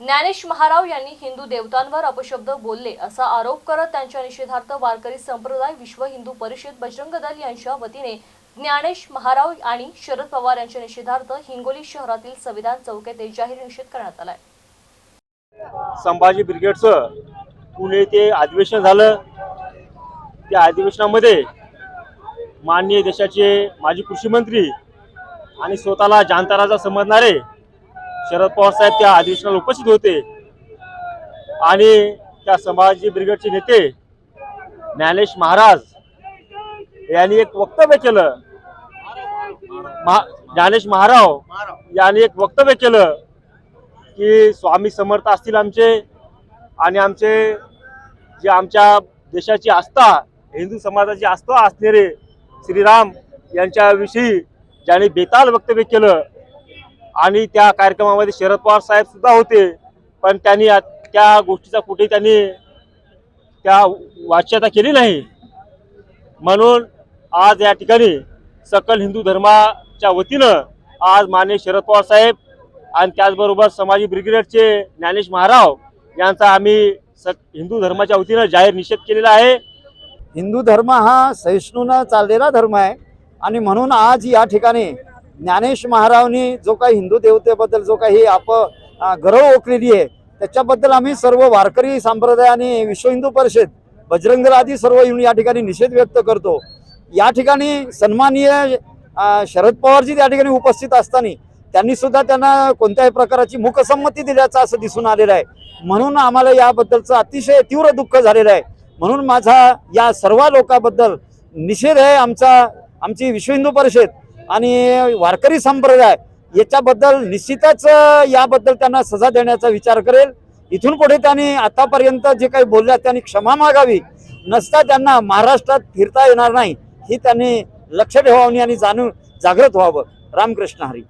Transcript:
ज्ञानेश महाराव यांनी हिंदू देवतांवर अपशब्द बोलले असा आरोप करत त्यांच्या निषेधार्थ वारकरी संप्रदाय विश्व हिंदू परिषद बजरंग दल यांच्या वतीने ज्ञानेश महाराव आणि शरद पवार यांच्या निषेधार्थ हिंगोली शहरातील संविधान चौक जाहीर निषेध करण्यात आलाय. संभाजी ब्रिगेडचं पुणे ते अधिवेशन झालं. त्या अधिवेशनामध्ये माननीय देशाचे माजी कृषी मंत्री आणि स्वतःला जानताराचा समजणारे शरद पवार साहेब त्या अधिवेशनाला उपस्थित होते. आणि त्या संभाजी ब्रिगेडचे नेते ज्ञानेश महाराज यांनी एक वक्तव्य केलं. महा- ज्ञानेश महाराव यांनी एक वक्तव्य केलं की स्वामी समर्थ असतील आमचे आणि आमचे जे आमच्या देशाची आस्था हिंदू समाजाची आस्था असणारे श्रीराम यांच्याविषयी ज्यांनी बेताल वक्तव्य केलं आणि त्या कार्यक्रमामध्ये शरद पवार साहेब सुद्धा होते. पण त्यांनी आ- त्या गोष्टीचा कुठे त्यांनी त्या वाच्यता केली नाही. म्हणून आज या ठिकाणी सकल हिंदू धर्माच्या वतीनं आज माने शरद पवार साहेब आणि त्याचबरोबर समाजी ब्रिगेडचे ज्ञानेश महाराव यांचा आम्ही स हिंदू धर्माच्या वतीनं जाहीर निषेध केलेला आहे. हिंदू धर्म हा सहिष्णूनं चाललेला धर्म आहे. आणि म्हणून आज या ठिकाणी ज्ञानेश महारावनी जो काही हिंदू देवतेबद्दल जो काही आप अ, गरव ओकलेली आहे त्याच्याबद्दल आम्ही सर्व वारकरी संप्रदाय आणि विश्व हिंदू परिषद बजरंग आदी सर्व येऊन या ठिकाणी निषेध व्यक्त करतो. या ठिकाणी सन्माननीय शरद पवारजी त्या ठिकाणी उपस्थित असताना त्यांनी सुद्धा त्यांना कोणत्याही प्रकारची मुखसंमती दिल्याचं असं दिसून आलेलं आहे. म्हणून आम्हाला याबद्दलचं अतिशय तीव्र दुःख झालेलं आहे. म्हणून माझा या सर्व लोकांबद्दल निषेध आहे आमचा आमची विश्व हिंदू परिषद. आणि वारकरी संप्रदाय याच्याबद्दल निश्चितच याबद्दल त्यांना सजा देण्याचा विचार करेल. इथून पुढे त्यांनी आतापर्यंत जे काही बोलल्या त्यांनी क्षमा मागावी. नसता त्यांना महाराष्ट्रात फिरता येणार नाही ही त्यांनी लक्ष ठेवावी आणि जाणून जागृत व्हावं. रामकृष्ण हरी.